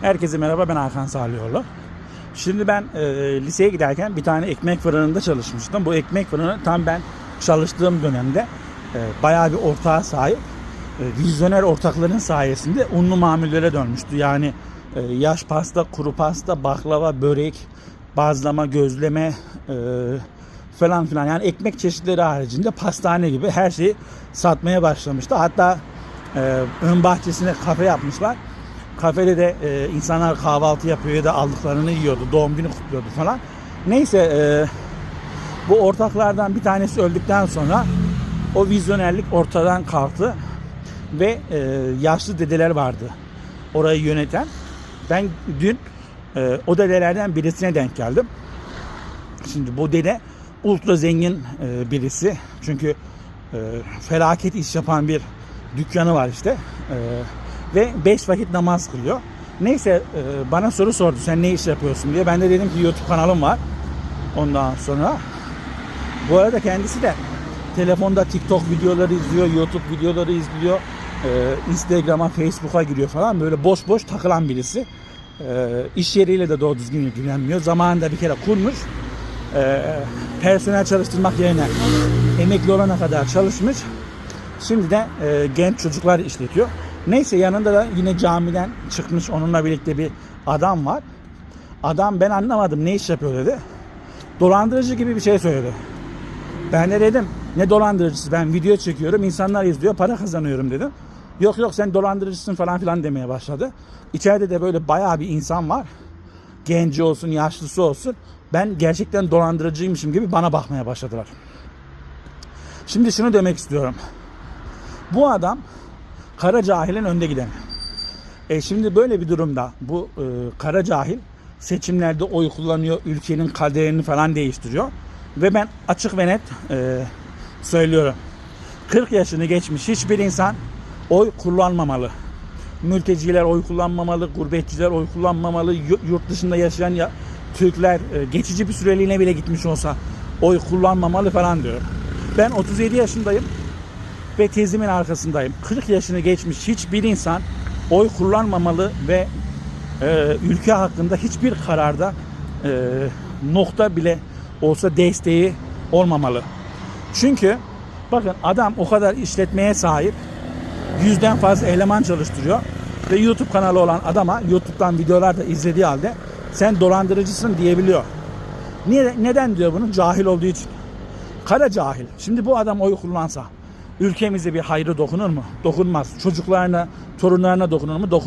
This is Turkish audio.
Herkese merhaba ben Hakan Salioğlu. Şimdi ben e, liseye giderken bir tane ekmek fırınında çalışmıştım. Bu ekmek fırını tam ben çalıştığım dönemde e, bayağı bir ortağa sahip. E, vizyoner ortakların sayesinde unlu mamullere dönmüştü. Yani e, yaş pasta, kuru pasta, baklava, börek, bazlama, gözleme e, falan filan. Yani ekmek çeşitleri haricinde pastane gibi her şeyi satmaya başlamıştı. Hatta e, ön bahçesine kafe yapmışlar. Kafede de e, insanlar kahvaltı yapıyor ya da aldıklarını yiyordu. Doğum günü kutluyordu falan. Neyse e, bu ortaklardan bir tanesi öldükten sonra o vizyonerlik ortadan kalktı ve e, yaşlı dedeler vardı orayı yöneten. Ben dün e, o dedelerden birisine denk geldim. Şimdi bu dede ultra zengin e, birisi. Çünkü e, felaket iş yapan bir dükkanı var işte. E, ve beş vakit namaz kılıyor. Neyse e, bana soru sordu sen ne iş yapıyorsun diye. Ben de dedim ki YouTube kanalım var. Ondan sonra bu arada kendisi de telefonda TikTok videoları izliyor, YouTube videoları izliyor. e, Instagram'a, Facebook'a giriyor falan. Böyle boş boş takılan birisi. E, iş yeriyle de doğru düzgün ilgilenmiyor. Zamanında bir kere kurmuş. E, personel çalıştırmak yerine emekli olana kadar çalışmış. Şimdi de genç çocuklar işletiyor. Neyse yanında da yine camiden çıkmış onunla birlikte bir adam var. Adam ben anlamadım ne iş yapıyor dedi. Dolandırıcı gibi bir şey söyledi. Ben de dedim ne dolandırıcısı ben video çekiyorum insanlar izliyor para kazanıyorum dedim. Yok yok sen dolandırıcısın falan filan demeye başladı. İçeride de böyle bayağı bir insan var. Genci olsun yaşlısı olsun. Ben gerçekten dolandırıcıymışım gibi bana bakmaya başladılar. Şimdi şunu demek istiyorum. Bu adam kara cahilin önde gideni. E şimdi böyle bir durumda bu e, kara cahil seçimlerde oy kullanıyor, ülkenin kaderini falan değiştiriyor. Ve ben açık ve net e, söylüyorum. 40 yaşını geçmiş hiçbir insan oy kullanmamalı. Mülteciler oy kullanmamalı, gurbetçiler oy kullanmamalı, yu- yurt dışında yaşayan ya, Türkler e, geçici bir süreliğine bile gitmiş olsa oy kullanmamalı falan diyor. Ben 37 yaşındayım ve tezimin arkasındayım. 40 yaşını geçmiş hiçbir insan oy kullanmamalı ve e, ülke hakkında hiçbir kararda e, nokta bile olsa desteği olmamalı. Çünkü bakın adam o kadar işletmeye sahip yüzden fazla eleman çalıştırıyor ve YouTube kanalı olan adama YouTube'dan videolar da izlediği halde sen dolandırıcısın diyebiliyor. Niye, neden diyor bunu? Cahil olduğu için. Kara cahil. Şimdi bu adam oy kullansa ülkemize bir hayrı dokunur mu? Dokunmaz. Çocuklarına, torunlarına dokunur mu? Dokun